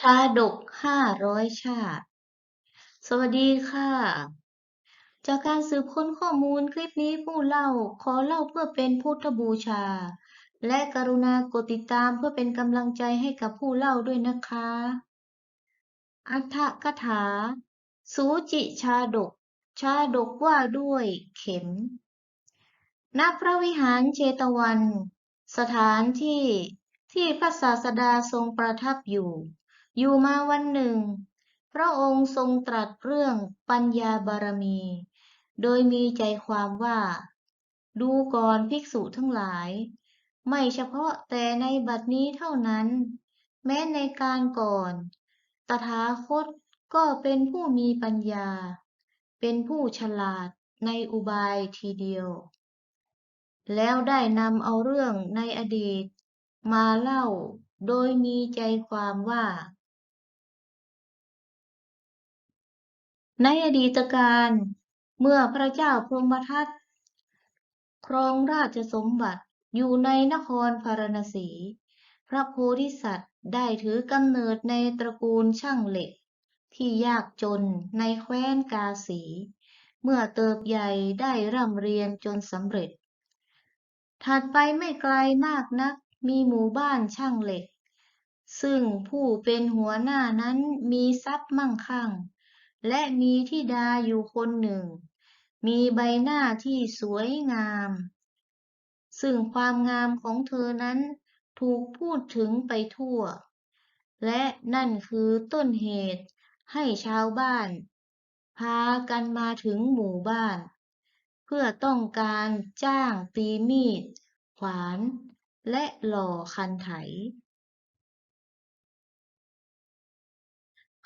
ชาดกห้าร้อยชาติ สวัสดีค่ะ จากการสืบค้นข้อมูลคลิปนี้ผู้เล่าขอเล่าเพื่อเป็นพุทธบูชา และกรุณากดติดตามเพื่อเป็นกำลังใจให้กับผู้เล่าด้วยนะคะ อัฏฐกถา สูจิชาดก ชาดกว่าด้วยเข็มณพระวิหารเชตวัน สถานที่ที่พระศาสดาทรงประทับอยู่ อยู่มาวันหนึ่ง พระองค์ทรงตรัสเรื่องปัญญาบารมี โดยมีใจความว่า ดูก่อนภิกษุทั้งหลาย ไม่เฉพาะแต่ในบัดนี้เท่านั้น แม้ในการก่อน ตถาคตก็เป็นผู้มีปัญญา เป็นผู้ฉลาดในอุบายทีเดียว แล้วได้นำเอาเรื่องในอดีต มาเล่าโดยมีใจความว่า ในอดีตการเมื่อพระเจ้าพรหมทัตครองราชสมบัติอยู่ในนครพาราณสี พระโพธิสัตว์ได้ถือกำเนิดในตระกูลช่างเหล็ก ที่ยากจนในแคว้นกาสี เมื่อเติบใหญ่ได้ร่ำเรียนจนสำเร็จ ถัดไปไม่ไกลมากนักมีหมู่บ้านช่างเหล็ก ซึ่งผู้เป็นหัวหน้านั้นมีทรัพย์มั่งคั่ง และมีธิดาอยู่คนหนึ่ง มีใบหน้าที่สวยงาม ซึ่งความงามของเธอนั้นถูกพูดถึงไปทั่ว และนั่นคือต้นเหตุให้ชาวบ้าน พากันมาถึงหมู่บ้าน เพื่อต้องการจ้างตีมีด ขวาน และหล่อคันไถ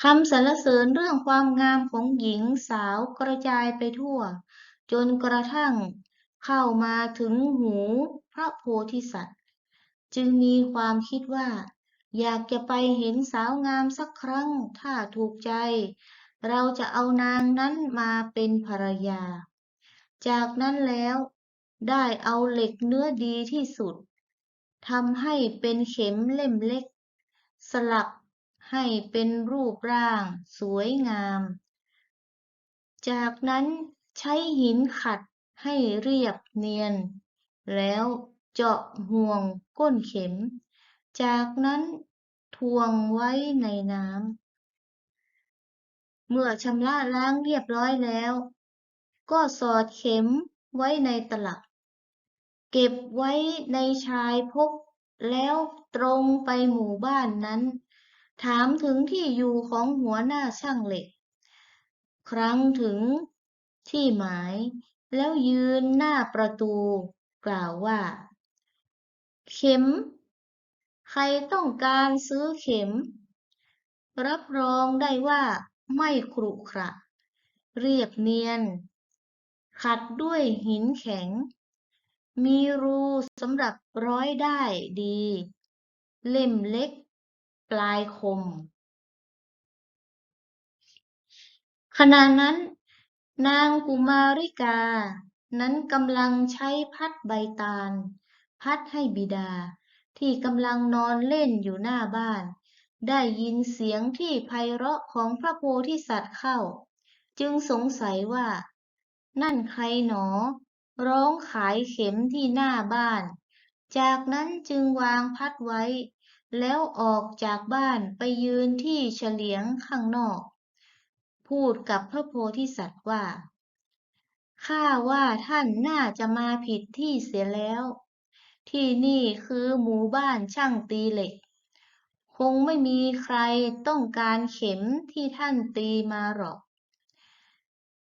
คำสรรเสริญเรื่องความงามของหญิงสาวกระจายไปทั่ว จนกระทั่งเข้ามาถึงหูพระโพธิสัตว์ จึงมีความคิดว่า อยากจะไปเห็นสาวงามสักครั้งถ้าถูกใจ เราจะเอานางนั้นมาเป็นภรรยา จากนั้นแล้วได้เอาเหล็กเนื้อดีที่สุดทำให้เป็นเข็มเล่มเล็ก สลัก ให้เป็นรูปร่างสวยงาม จากนั้นใช้หินขัดให้เรียบเนียน แล้วเจาะห่วงก้นเข็ม จากนั้นทวงไว้ในน้ำ เมื่อชำระล้างเรียบร้อยแล้ว ก็สอดเข็มไว้ในตลับ เก็บไว้ในชายพกแล้วตรงไปหมู่บ้านนั้น ถามถึงที่อยู่ของหัวหน้าช่างเหล็ก ครั้งถึงที่หมาย แล้วยืนหน้าประตู กล่าวว่า เข็ม ใครต้องการซื้อเข็ม รับรองได้ว่าไม่ขรุขระ เรียบเนียน ขัดด้วยหินแข็ง มีรูสำหรับร้อยได้ดี เล่มเล็ก ปลายคม ขณะนั้น นางกุมาริกา นั้นกำลังใช้พัดใบตาล พัดให้บิดา ที่กำลังนอนเล่นอยู่หน้าบ้าน ได้ยินเสียงที่ไพเราะของพระโพธิสัตว์เข้า จึงสงสัยว่า นั่นใครหนอ ร้องขายเข็มที่หน้าบ้านจากนั้นจึงวางพัดไว้ แล้วออกจากบ้านไปยืนที่เฉลียงข้างนอก พูดกับพระโพธิสัตว์ว่า ข้าว่าท่านน่าจะมาผิดที่เสียแล้ว ที่นี่คือหมู่บ้านช่างตีเหล็ก คงไม่มีใครต้องการเข็มที่ท่านตีมาหรอก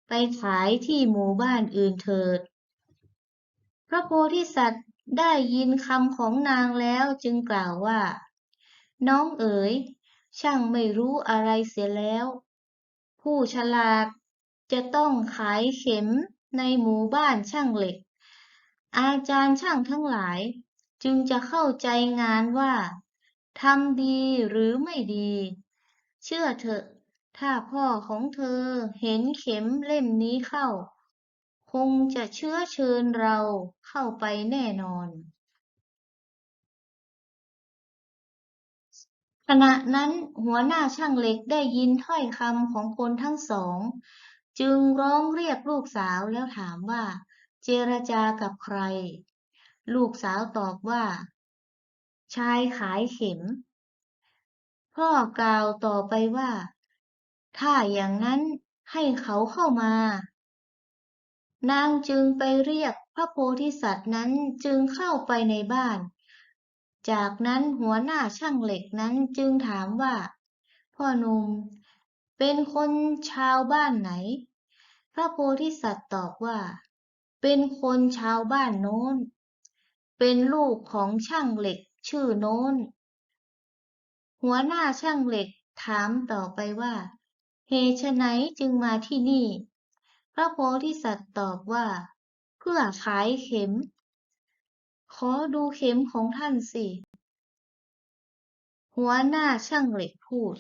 ไปขายที่หมู่บ้านอื่นเถิด พระโพธิสัตว์ได้ยินคำของนางแล้วจึงกล่าวว่า น้องเอ๋ย ช่างไม่รู้อะไรเสียแล้ว ผู้ฉลาดจะต้องขายเข็มในหมู่บ้านช่างเหล็ก อาจารย์ช่างทั้งหลาย จึงจะเข้าใจงานว่าทำดีหรือไม่ดี เชื่อเถอะ ถ้าพ่อของเธอเห็นเข็มเล่มนี้เข้า คงจะเชื้อเชิญเราเข้าไปแน่นอน ณะนั้นหัวหน้าช่างเหล็กได้ยินถ้อยคำของคนทั้งสอง จึงร้องเรียกลูกสาวแล้วถามว่า เจรจากับใคร ลูกสาวตอบว่า ชายขายเข็ม พ่อกล่าวต่อไปว่า ถ้าอย่างนั้นให้เขาเข้ามา นางจึงไปเรียกพระโพธิสัตว์นั้นจึงเข้าไปในบ้าน จากนั้นหัวหน้าช่างเหล็กนั้นจึงถามว่า พ่อหนุ่มเป็นคนชาวบ้านไหน พระโพธิสัตว์ตอบว่า เป็นคนชาวบ้านโน้น เป็นลูกของช่างเหล็กชื่อโน้น หัวหน้าช่างเหล็กถามต่อไปว่าเหตุไฉนจึงมาที่นี่ พระโพธิสัตว์ตอบว่า เพื่อขายเข็ม ขอดูเข็มของท่านสิ หัวหน้าช่างเหล็กพูด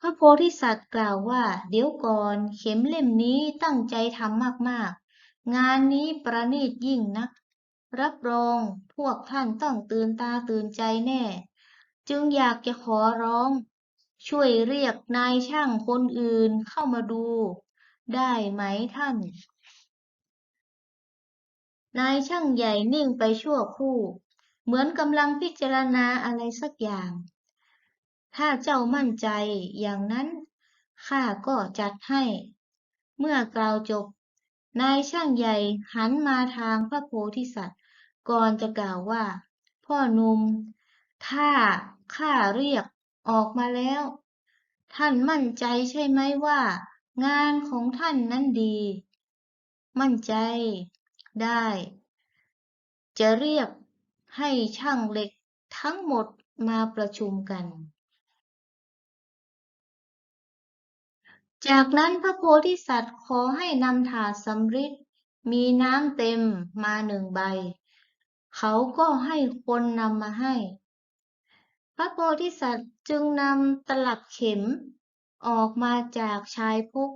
พระโพธิสัตว์กล่าวว่า เดี๋ยวก่อนเข็มเล่มนี้ตั้งใจทำมากๆ งานนี้ประณีตยิ่งนัก รับรองพวกท่านต้องตื่นตาตื่นใจแน่ จึงอยากจะขอร้อง ช่วยเรียกนายช่างคนอื่นเข้ามาดู ได้ไหมท่าน นายช่างใหญ่นิ่งไปชั่วครู่ เหมือนกำลังพิจารณาอะไรสักอย่าง ถ้าเจ้ามั่นใจอย่างนั้นข้าก็จัดให้ เมื่อกล่าวจบ นายช่างใหญ่หันมาทางพระโพธิสัตว์ ก่อนจะกล่าวว่า พ่อหนุ่มถ้าข้าเรียกออกมาแล้ว ท่านมั่นใจใช่ไหมว่า งานของท่านนั้นดี มั่นใจ ได้ จะเรียกให้ช่างเหล็กทั้งหมดมาประชุมกัน จากนั้นพระโพธิสัตว์ขอให้นำถาดสำริดมีน้ำเต็มมาหนึ่งใบ เขาก็ให้คนนำมาให้ พระโพธิสัตว์จึงนำตลับเข็ม ออกมาจากชายพุก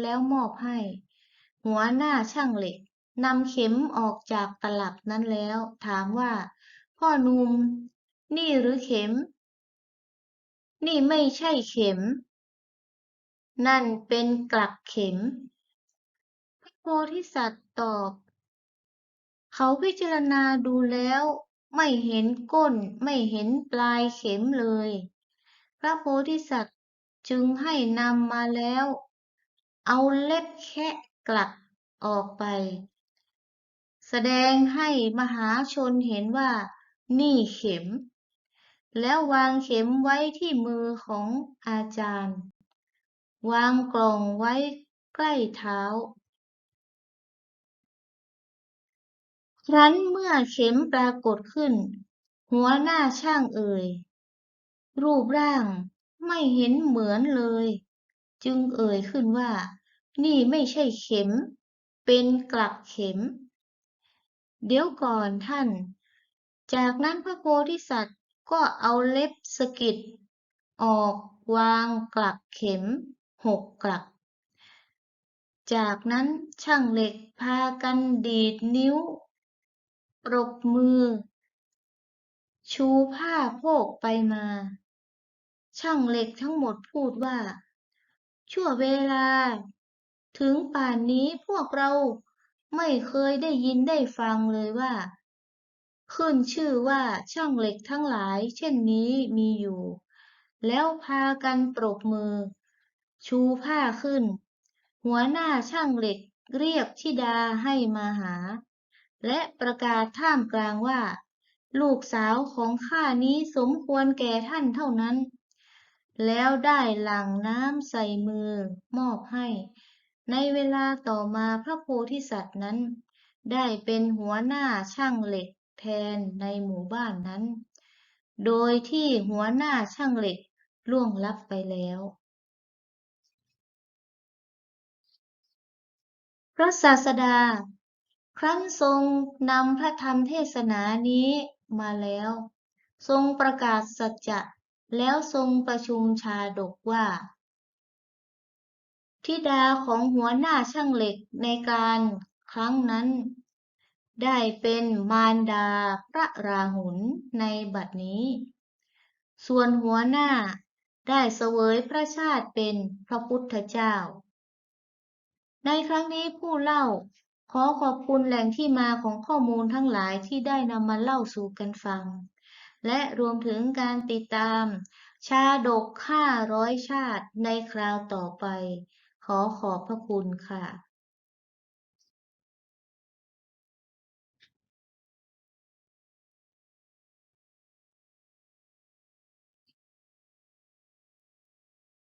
แล้วมอบให้ หัวหน้าช่างเหล็กนำเข็มออกจากตลับนั้นแล้ว ถามว่า พ่อหนุ่มนี่หรือเข็ม นี่ไม่ใช่เข็ม นั่นเป็นกลักเข็มพระโพธิสัตว์ตอบ เขาพิจารณาดูแล้วไม่เห็นก้นไม่เห็นปลายเข็มเลย พระโพธิสัตว์ จึงให้นำมาแล้ว เอาเล็บแคะกลักออกไป แสดงให้มหาชนเห็นว่า นี่เข็ม แล้ววางเข็มไว้ที่มือของอาจารย์ วางกล่องไว้ใกล้เท้า ครั้นเมื่อเข็มปรากฏขึ้น หัวหน้าช่างเอ่ย รูปร่าง ไม่เห็นเหมือนเลย จึงเอ่ยขึ้นว่า นี่ไม่ใช่เข็ม เป็นกลักเข็ม เดี๋ยวก่อนท่าน จากนั้นพระโพธิสัตว์ก็เอาเล็บสะกิดออกวางกลักเข็มหกกลัก จากนั้นช่างเหล็กพากันดีดนิ้ว ปรบมือ ชูผ้าโพกไปมา ช่างเหล็กทั้งหมดพูดว่า ชั่วเวลา ถึงป่านนี้พวกเราไม่เคยได้ยินได้ฟังเลยว่า ขึ้นชื่อว่าช่างเหล็กทั้งหลาย เช่นนี้มีอยู่ แล้วพากันปรบมือ ชูผ้าขึ้น หัวหน้าช่างเหล็กเรียกธิดาให้มาหา และประกาศท่ามกลางว่า ลูกสาวของข้านี้สมควรแก่ท่านเท่านั้น แล้วได้หลั่งน้ำใส่มือมอบให้ ในเวลาต่อมาพระโพธิสัตว์นั้น ได้เป็นหัวหน้าช่างเหล็กแทนในหมู่บ้านนั้น โดยที่หัวหน้าช่างเหล็กล่วงลับไปแล้ว พระศาสดา ครั้นทรงนำพระธรรมเทศนานี้มาแล้ว ทรงประกาศสัจจะ แล้วทรงประชุมชาดกว่าธิดาของหัวหน้าช่างเหล็กในการครั้งนั้น ได้เป็นมารดาพระราหุลในบัดนี้ ส่วนหัวหน้าได้เสวยพระชาติเป็นพระพุทธเจ้า ในครั้งนี้ผู้เล่าขอขอบคุณแหล่งที่มาของข้อมูลทั้งหลายที่ได้นำมาเล่าสู่กันฟัง และรวมถึงการติดตาม ชาดกห้าร้อยชาติในคราวต่อไป ขอขอบพระคุณค่ะ